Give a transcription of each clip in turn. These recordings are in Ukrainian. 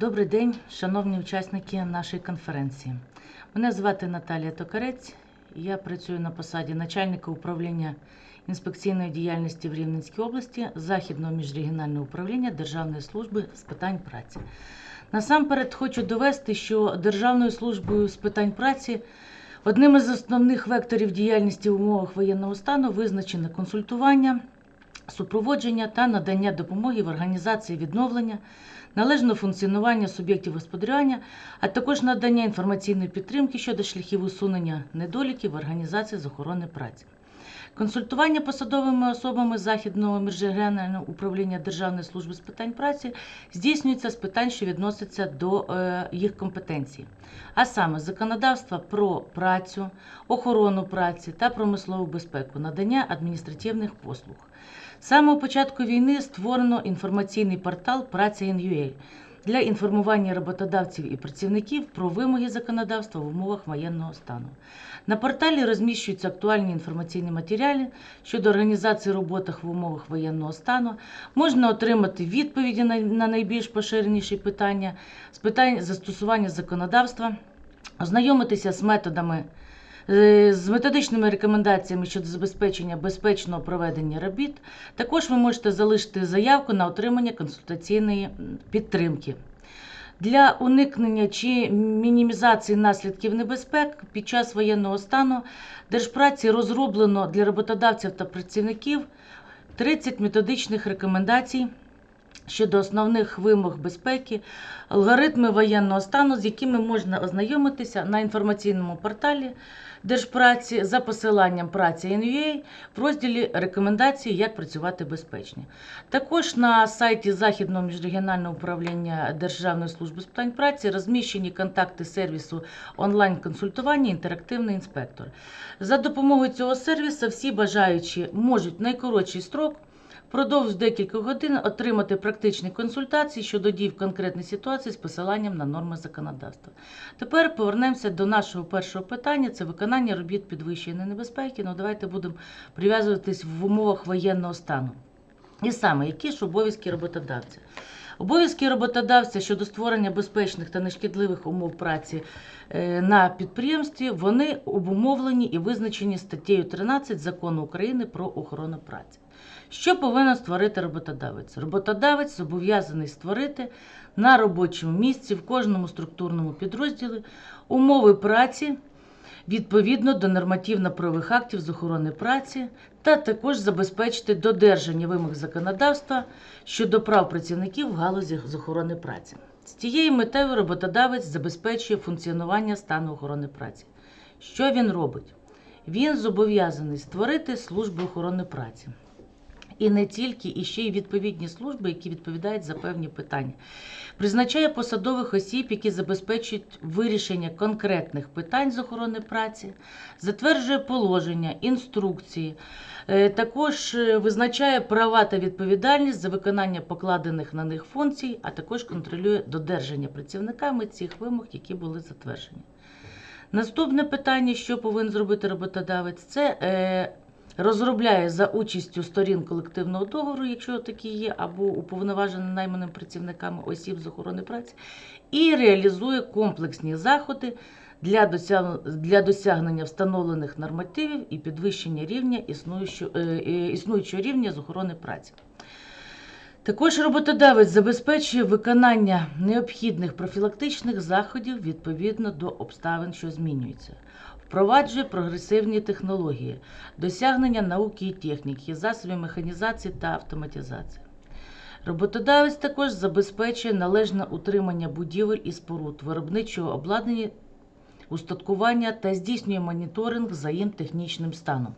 Добрий день, шановні учасники нашої конференції. Мене звати Наталія Токарець. Я працюю на посаді начальника управління інспекційної діяльності в Рівненській області Західного міжрегіонального управління Державної служби з питань праці. Насамперед хочу довести, що Державною службою з питань праці одним із основних векторів діяльності в умовах воєнного стану визначено консультування, супроводження та надання допомоги в організації відновлення, належного функціонування суб'єктів господарювання, а також надання інформаційної підтримки щодо шляхів усунення недоліків в організації з охорони праці. Консультування посадовими особами Західного міжрегіонального управління Державної служби з питань праці здійснюється з питань, що відносяться до е, їх компетенції, а саме законодавства про працю, охорону праці та промислову безпеку, надання адміністративних послуг. З самого початку війни створено інформаційний портал Праця.ua для інформування роботодавців і працівників про вимоги законодавства в умовах воєнного стану. На порталі розміщуються актуальні інформаційні матеріали щодо організації роботи в умовах воєнного стану. Можна отримати відповіді на найбільш поширеніші питання з питань застосування законодавства, ознайомитися з методами. Е, З методичними рекомендаціями щодо забезпечення безпечного проведення робіт, також ви можете залишити заявку на отримання консультаційної підтримки. Для уникнення чи мінімізації наслідків небезпек під час воєнного стану Держпраці розроблено для роботодавців та працівників 30 методичних рекомендацій щодо основних вимог безпеки, алгоритми воєнного стану, з якими можна ознайомитися на інформаційному порталі Держпраці за посиланням праці NUA в розділі рекомендації, як працювати безпечно. Також на сайті Західного міжрегіонального управління Державної служби з питань праці розміщені контакти сервісу онлайн-консультування Інтерактивний інспектор. За допомогою цього сервісу всі бажаючі можуть найкоротший строк впродовж декількох годин отримати практичні консультації щодо дій в конкретній ситуації з посиланням на норми законодавства. Тепер повернемося до нашого першого питання: це виконання робіт підвищеної небезпеки. Ну, давайте будемо прив'язуватись в умовах воєнного стану. І саме, які ж обов'язки роботодавця? Обов'язки роботодавця щодо створення безпечних та нешкідливих умов праці е, на підприємстві вони обумовлені і визначені статтею 13 Закону України про охорону праці. Що повинен створити роботодавець? Роботодавець зобов'язаний створити на робочому місці в кожному структурному підрозділі умови праці відповідно до нормативно-правових актів з охорони праці та також забезпечити додержання вимог законодавства щодо прав працівників в галузі з охорони праці. З тією метою роботодавець забезпечує функціонування стану охорони праці. Що він робить? Він зобов'язаний створити службу охорони праці. І не тільки, і ще й відповідні служби, які відповідають за певні питання. Призначає посадових осіб, які забезпечують вирішення конкретних питань з охорони праці, затверджує положення, інструкції, Е, також е, визначає права та відповідальність за виконання покладених на них функцій, а також контролює додержання працівниками цих вимог, які були затверджені. Наступне питання, що повинен зробити роботодавець, це е, розробляє за участю сторін колективного договору, якщо такі є, або уповноваженими найманими працівниками осіб з охорони праці, і реалізує комплексні заходи для досяг- для досягнення встановлених нормативів і підвищення рівня е, е, існуючого рівня з охорони праці. Також роботодавець забезпечує виконання необхідних профілактичних заходів відповідно до обставин, що змінюються, впроваджує прогресивні технології, досягнення науки і техніки, засобів механізації та автоматизації. Роботодавець також забезпечує належне утримання будівель і споруд, виробничого обладнання, устаткування та здійснює моніторинг за їм технічним станом.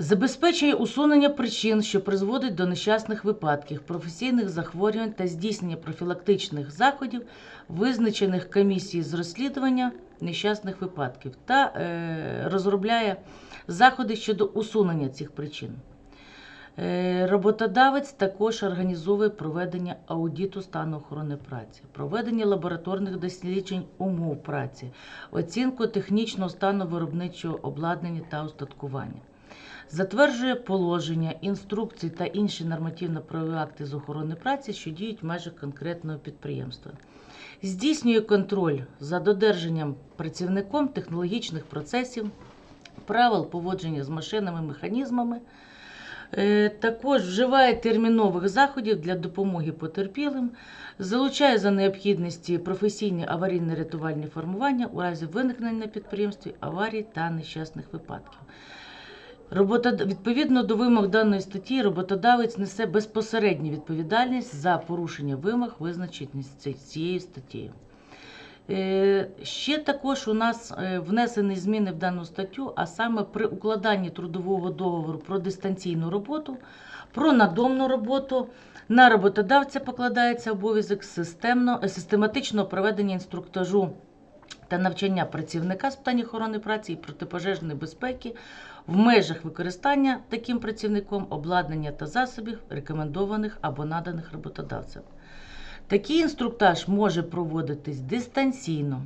Забезпечує усунення причин, що призводять до нещасних випадків, професійних захворювань та здійснення профілактичних заходів, визначених комісією з розслідування нещасних випадків, та е, розробляє заходи щодо усунення цих причин. Е, Роботодавець також організовує проведення аудиту стану охорони праці, проведення лабораторних досліджень умов праці, оцінку технічного стану виробничого обладнання та устаткування затверджує положення, інструкції та інші нормативно-правові акти з охорони праці, що діють в межах конкретного підприємства. Здійснює контроль за додержанням працівником технологічних процесів, правил поводження з машинами, механізмами. Е, Також вживає термінових заходів для допомоги потерпілим, залучає за необхідності професійні аварійно-рятувальні формування у разі виникнення на підприємстві аварій та нещасних випадків. Робота... Відповідно до вимог даної статті, роботодавець несе безпосередню відповідальність за порушення вимог, визначених цією статтею. Е, Ще також у нас е, внесені зміни в дану статтю, а саме при укладанні трудового договору про дистанційну роботу, про надомну роботу на роботодавця покладається обов'язок системно, е, систематичного проведення інструктажу та навчання працівника з питань охорони праці і протипожежної безпеки в межах використання таким працівником обладнання та засобів, рекомендованих або наданих роботодавцем. Такий інструктаж може проводитись дистанційно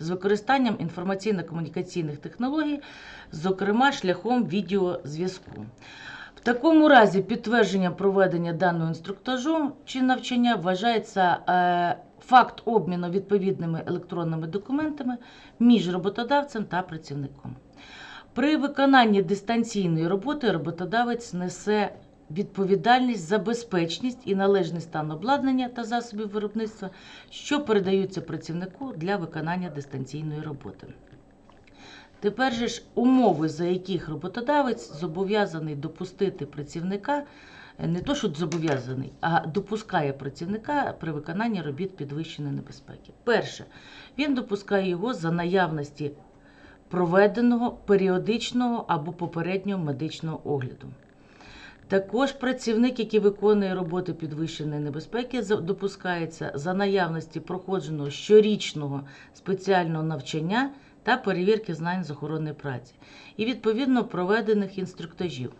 з використанням інформаційно-комунікаційних технологій, зокрема шляхом відеозв'язку. В такому разі підтвердження проведення даного інструктажу чи навчання вважається е, факт обміну відповідними електронними документами між роботодавцем та працівником. При виконанні дистанційної роботи роботодавець несе відповідальність за безпечність і належний стан обладнання та засобів виробництва, що передаються працівнику для виконання дистанційної роботи. Тепер же ж умови, за яких роботодавець зобов'язаний допустити працівника, не то, що зобов'язаний, а допускає працівника при виконанні робіт підвищеної небезпеки. Перше, він допускає його за наявності проведеного періодичного або попереднього медичного огляду. Також працівник, який виконує роботи підвищеної небезпеки, допускається за наявності проходженого щорічного спеціального навчання та перевірки знань з охорони праці і відповідно проведених інструктажів.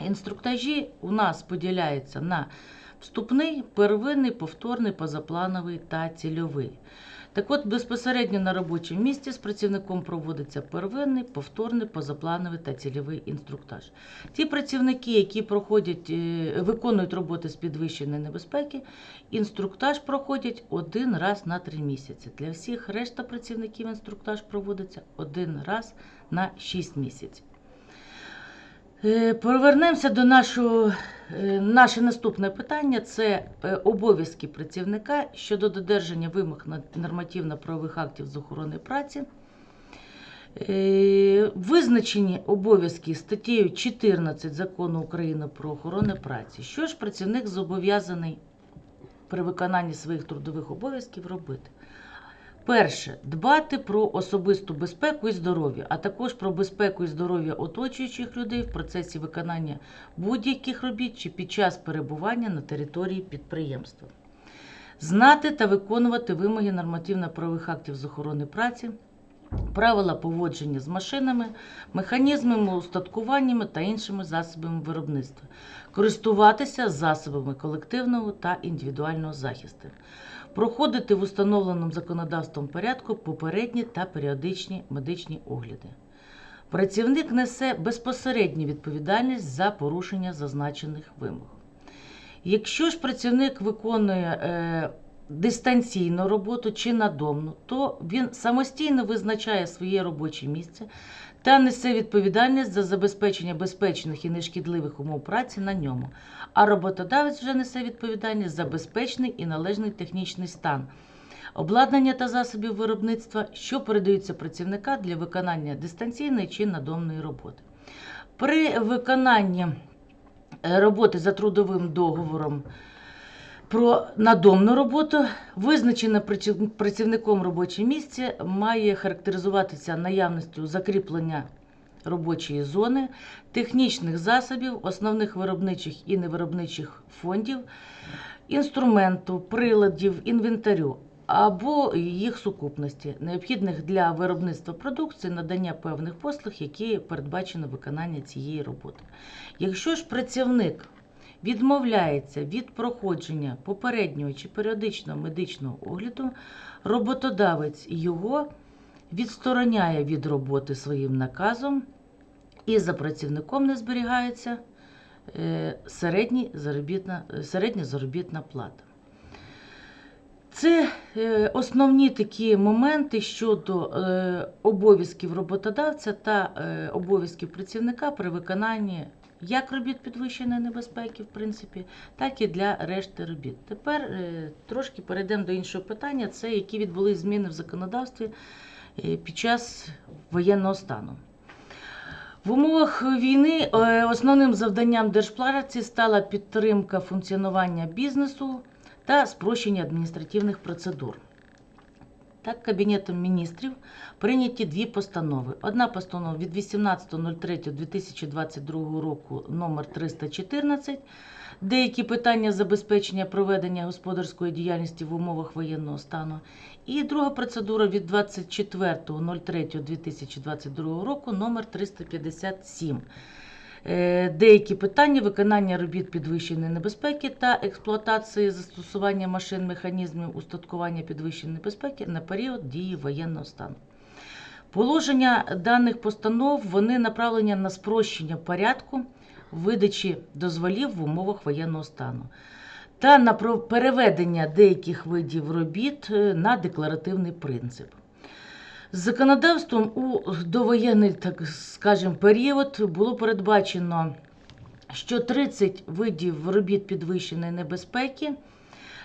Інструктажі у нас поділяються на вступний, первинний, повторний, позаплановий та цільовий. Так от, безпосередньо на робочому місці з працівником проводиться первинний, повторний, позаплановий та цільовий інструктаж. Ті працівники, які проходять, е, виконують роботи з підвищеної небезпеки, інструктаж проходять один раз на три місяці. Для всіх решта працівників інструктаж проводиться один раз на 6 місяців. Е, Повернемося до нашого е, наше наступне питання це е, обов'язки працівника щодо додержання вимог нормативно-правових актів з охорони праці. Визначені обов'язки статтею 14 закону України про охорону праці. Що ж працівник зобов'язаний при виконанні своїх трудових обов'язків робити? Перше, дбати про особисту безпеку і здоров'я, а також про безпеку і здоров'я оточуючих людей в процесі виконання будь-яких робіт чи під час перебування на території підприємства. Знати та виконувати вимоги нормативно-правових актів з охорони праці, правила поводження з машинами, механізмами, устаткуваннями та іншими засобами виробництва, користуватися засобами колективного та індивідуального захисту проходити в установленому законодавством порядку попередні та періодичні медичні огляди. Працівник несе безпосередню відповідальність за порушення зазначених вимог. Якщо ж працівник виконує е, дистанційну роботу чи надомну, то він самостійно визначає своє робоче місце та несе відповідальність за забезпечення безпечних і нешкідливих умов праці на ньому, а роботодавець вже несе відповідальність за безпечний і належний технічний стан. Обладнання та засобів виробництва, що передаються працівника для виконання дистанційної чи надомної роботи. При виконанні е, роботи за трудовим договором про надомну роботу визначене працівником робоче місце має характеризуватися наявністю закріплення робочої зони, технічних засобів, основних виробничих і невиробничих фондів, інструменту, приладів, інвентарю або їх сукупності, необхідних для виробництва продукції, надання певних послуг, які передбачено виконання цієї роботи. Якщо ж працівник відмовляється від проходження попереднього чи періодичного медичного огляду, роботодавець його відстороняє від роботи своїм наказом і за працівником не зберігається е, середній заробітна, е, середня заробітна плата. Це е, основні такі моменти щодо обов'язків роботодавця та обов'язків працівника при виконанні як робіт підвищеної небезпеки, в принципі, так і для решти робіт. Тепер е, трошки перейдемо до іншого питання: це які відбулись зміни в законодавстві е, під час воєнного стану. В умовах війни е, основним завданням держплаці стала підтримка функціонування бізнесу та спрощення адміністративних процедур. Так, Кабінетом міністрів прийняті дві постанови. Одна постанова від 18.03.2022 року номер 314 деякі питання забезпечення проведення господарської діяльності в умовах воєнного стану. І друга процедура від 24.03.2022 року номер 357 Е, деякі питання виконання робіт підвищеної небезпеки та експлуатації застосування машин механізмів устаткування підвищеної небезпеки на період дії воєнного стану. Положення даних постанов вони направлені на спрощення порядку видачі дозволів в умовах воєнного стану та на переведення деяких видів робіт е, на декларативний принцип. З законодавством у довоєнний, так скажем, період було передбачено, що 30 видів робіт підвищеної небезпеки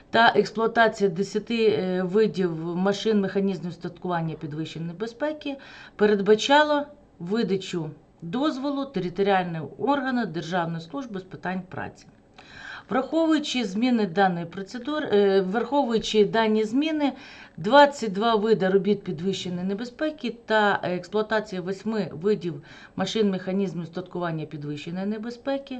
та експлуатація 10 е, видів машин механізмів статкування підвищеної небезпеки передбачало видачу дозволу територіального органу Державної служби з питань праці. Враховуючи зміни даної процедури, е, враховуючи дані зміни, 22 види робіт підвищеної небезпеки та експлуатація 8 видів машин механізмів статкування підвищеної небезпеки,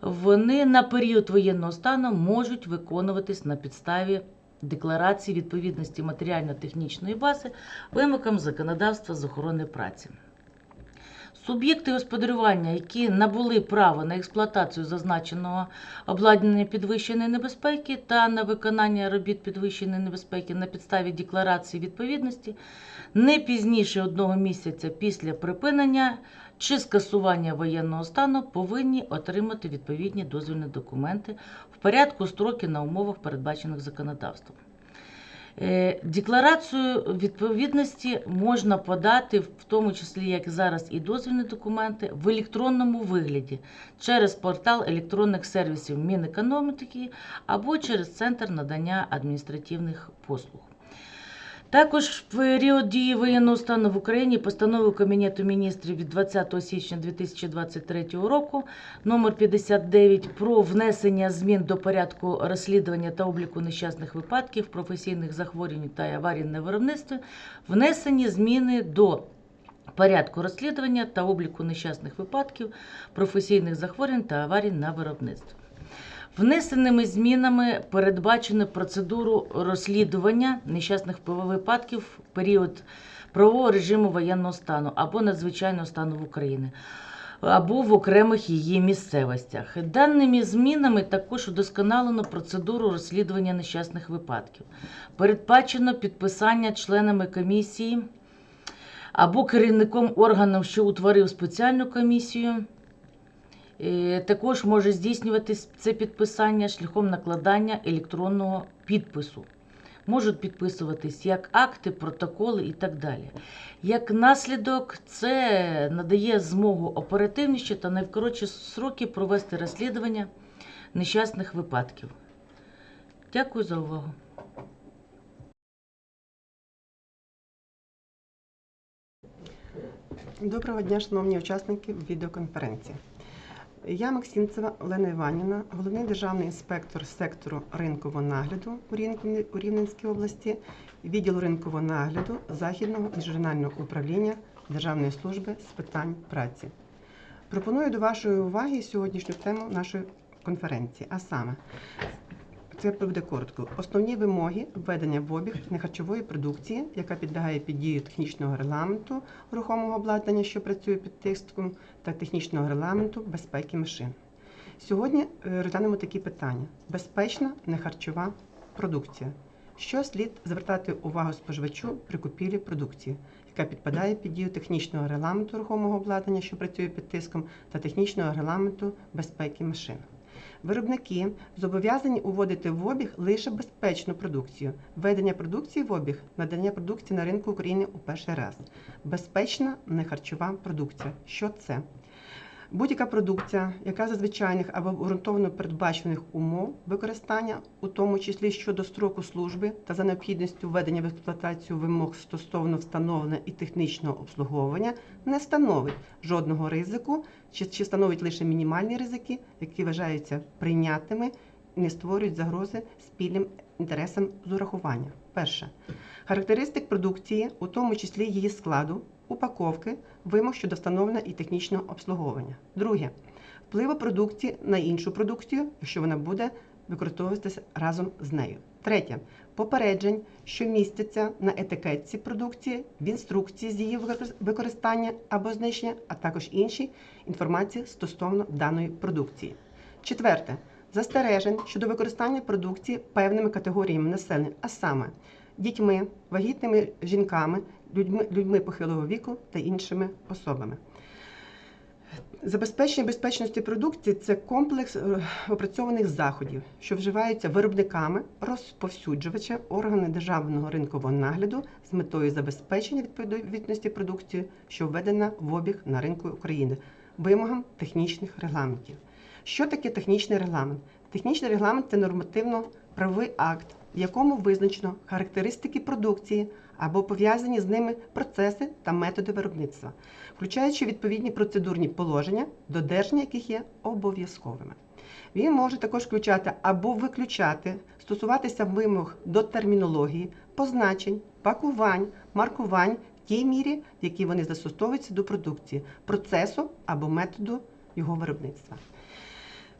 вони на період воєнного стану можуть виконуватись на підставі декларації відповідності матеріально-технічної бази вимогам законодавства з охорони праці. Суб'єкти господарювання, які набули право на експлуатацію зазначеного обладнання підвищеної небезпеки та на виконання робіт підвищеної небезпеки на підставі декларації відповідності, не пізніше одного місяця після припинення чи скасування воєнного стану повинні отримати відповідні дозвільні документи в порядку строки на умовах, передбачених законодавством. Е, Декларацію відповідності можна подати, в тому числі, як зараз, і дозвільні документи, в електронному вигляді через портал електронних сервісів Мінекономіки або через центр надання адміністративних послуг. Також в період дії воєнного стану в Україні постановою Кабінету міністрів від 20 січня 2023 року номер 59 про внесення змін до порядку розслідування та обліку нещасних випадків, професійних захворювань та аварій на виробництві, внесені зміни до порядку розслідування та обліку нещасних випадків, професійних захворювань та аварій на виробництві. Внесеними змінами передбачено процедуру розслідування нещасних випадків в період правового режиму воєнного стану або надзвичайного стану в Україні, або в окремих її місцевостях. Даними змінами також удосконалено процедуру розслідування нещасних випадків. Передбачено підписання членами комісії або керівником органу, що утворив спеціальну комісію. Е, Також може здійснюватись це підписання шляхом накладання електронного підпису. Можуть підписуватись як акти, протоколи і так далі. Як наслідок, це надає змогу оперативніше та найкоротші сроки провести розслідування нещасних випадків. Дякую за увагу. Доброго дня, шановні учасники відеоконференції. Я Максимцева Олена Іванівна, головний державний інспектор сектору ринкового нагляду у Рівненській області, відділу ринкового нагляду Західного міжрегіонального управління Державної служби з питань праці. Пропоную до вашої уваги сьогоднішню тему нашої конференції, а саме це буде коротко. Основні вимоги введення в обіг нехарчової продукції, яка підлягає під дію технічного регламенту рухомого обладнання, що працює під тиском, та технічного регламенту безпеки машин. Сьогодні е, розглянемо такі питання: безпечна нехарчова продукція. Що слід звертати увагу споживачу при купівлі продукції, яка підпадає під дію технічного регламенту рухомого обладнання, що працює під тиском, та технічного регламенту безпеки машин. Виробники зобов'язані уводити в обіг лише безпечну продукцію. Введення продукції в обіг, надання продукції на ринку України у перший раз. Безпечна не харчова продукція. Що це? Будь-яка продукція, яка за звичайних або обґрунтовано передбачених умов використання, у тому числі щодо строку служби та за необхідністю введення в експлуатацію вимог стосовно встановлення і технічного обслуговування, не становить жодного ризику, чи, чи становить лише мінімальні ризики, які вважаються прийнятними і не створюють загрози спільним інтересам з урахування. Перше характеристик продукції, у тому числі її складу, упаковки, вимог щодо встановлення і технічного обслуговування. Друге впливу продукції на іншу продукцію, якщо вона буде використовуватися разом з нею. Третє попереджень, що містяться на етикетці продукції, в інструкції з її використання або знищення, а також інші інформації стосовно даної продукції. Четверте застережень щодо використання продукції певними категоріями населення, а саме дітьми, вагітними жінками, людьми, людьми похилого віку та іншими особами. Забезпечення безпечності продукції це комплекс е, опрацьованих заходів, що вживаються виробниками, розповсюджувача, органи державного ринкового нагляду з метою забезпечення відповідності продукції, що введена в обіг на ринку України, вимогам технічних регламентів. Що таке технічний регламент? Технічний регламент це нормативно-правовий акт, в якому визначено характеристики продукції або пов'язані з ними процеси та методи виробництва, включаючи відповідні процедурні положення, додержання яких є обов'язковими. Він може також включати або виключати, стосуватися вимог до термінології, позначень, пакувань, маркувань в тій мірі, в якій вони застосовуються до продукції, процесу або методу його виробництва.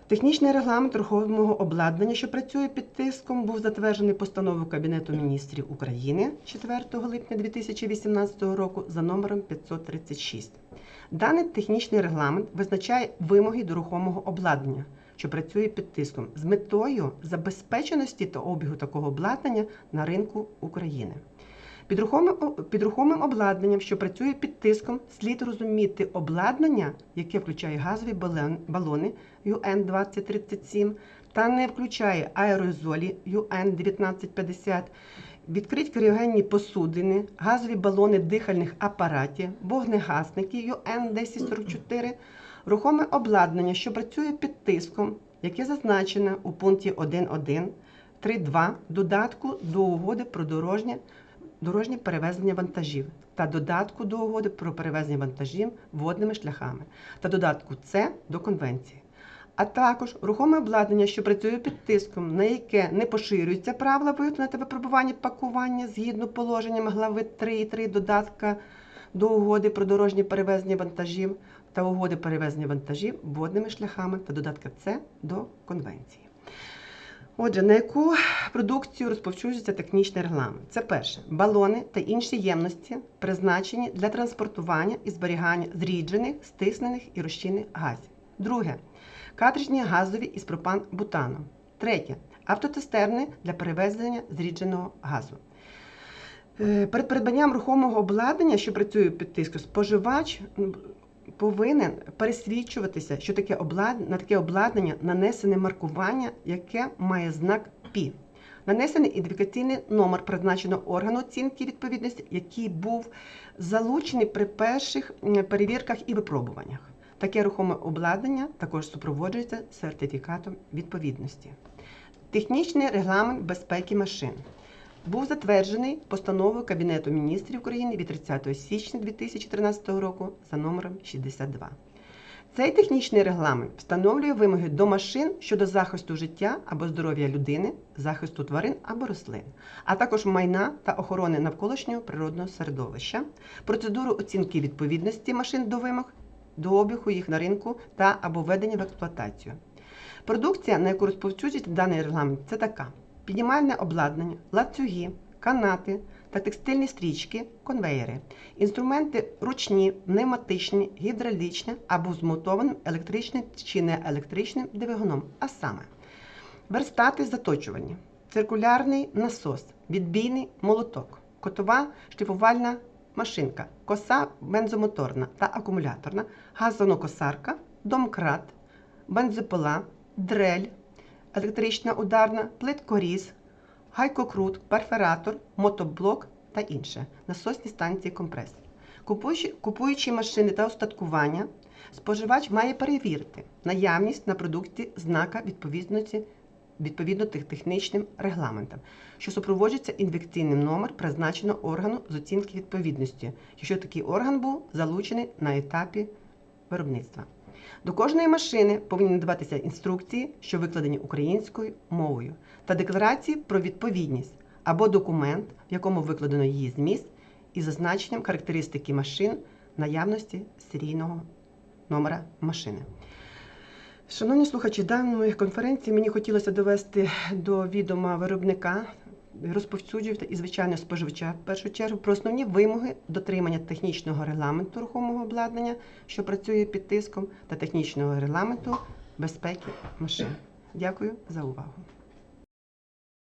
Технічний регламент рухомого обладнання, що працює під тиском, був затверджений постановою Кабінету міністрів України 4 липня 2018 року за номером 536. Даний технічний регламент визначає вимоги до рухомого обладнання, що працює під тиском, з метою забезпеченості та обігу такого обладнання на ринку України. Під рухомим, під рухомим обладнанням, що працює під тиском, слід розуміти обладнання, яке включає газові балони UN-2037 та не включає аерозолі UN-1950, відкриті кріогенні посудини, газові балони дихальних апаратів, вогнегасники UN-1044, рухоме обладнання, що працює під тиском, яке зазначене у пункті 1.1, 3.2 додатку до угоди про дорожнє дорожнє перевезення вантажів та додатку до угоди про перевезення вантажів водними шляхами та додатку С до конвенції. А також рухоме обладнання, що працює під тиском, на яке не поширюються правила виготовлення та випробування пакування згідно положенням глави 3.3 додатка до угоди про дорожнє перевезення вантажів та угоди перевезення вантажів водними шляхами та додатка С до конвенції. Отже, на яку продукцію розповсюджується технічний регламент? Це перше балони та інші ємності, призначені для транспортування і зберігання зріджених, стиснених і розчинних газів. Друге картриджні газові із пропан-бутаном. Третє автоцистерни для перевезення зрідженого газу. Е, Перед придбанням рухомого обладнання, що працює під тиском, споживач повинен пересвідчуватися, що таке облад... на таке обладнання нанесене маркування, яке має знак ПІ. Нанесений ідентифікаційний номер призначеного органу оцінки відповідності, який був залучений при перших перевірках і випробуваннях. Таке рухоме обладнання також супроводжується сертифікатом відповідності. Технічний регламент безпеки машин був затверджений постановою Кабінету міністрів України від 30 січня 2013 року за номером 62. Цей технічний регламент встановлює вимоги до машин щодо захисту життя або здоров'я людини, захисту тварин або рослин, а також майна та охорони навколишнього природного середовища, процедуру оцінки відповідності машин до вимог, до обігу їх на ринку та або введення в експлуатацію. Продукція, на яку розповсюджується даний регламент, це така: піднімальне обладнання, ланцюги, канати та текстильні стрічки, конвеєри, інструменти ручні, пневматичні, гідравлічні або з мотованим електричним чи неелектричним двигуном, а саме верстати заточувальні, циркулярний насос, відбійний молоток, котова шліфувальна машинка, коса бензомоторна та акумуляторна, газонокосарка, домкрат, бензопила, дрель, електрична ударна, плиткоріз, гайкокрут, перфоратор, мотоблок та інше, насосні станції компресор. Купуючи, купуючи машини та устаткування, споживач має перевірити наявність на продукті знака відповідності відповідно тих технічним регламентам, що супроводжується інвекційним номер призначеного органу з оцінки відповідності, якщо такий орган був залучений на етапі виробництва. До кожної машини повинні надаватися інструкції, що викладені українською мовою, та декларації про відповідність або документ, в якому викладено її зміст, із зазначенням характеристики машин наявності серійного номера машини. Шановні слухачі, даної конференції мені хотілося довести до відома виробника, розповсюджувати і звичайно споживача в першу чергу про основні вимоги дотримання технічного регламенту рухомого обладнання, що працює під тиском, та технічного регламенту безпеки машин. Дякую за увагу.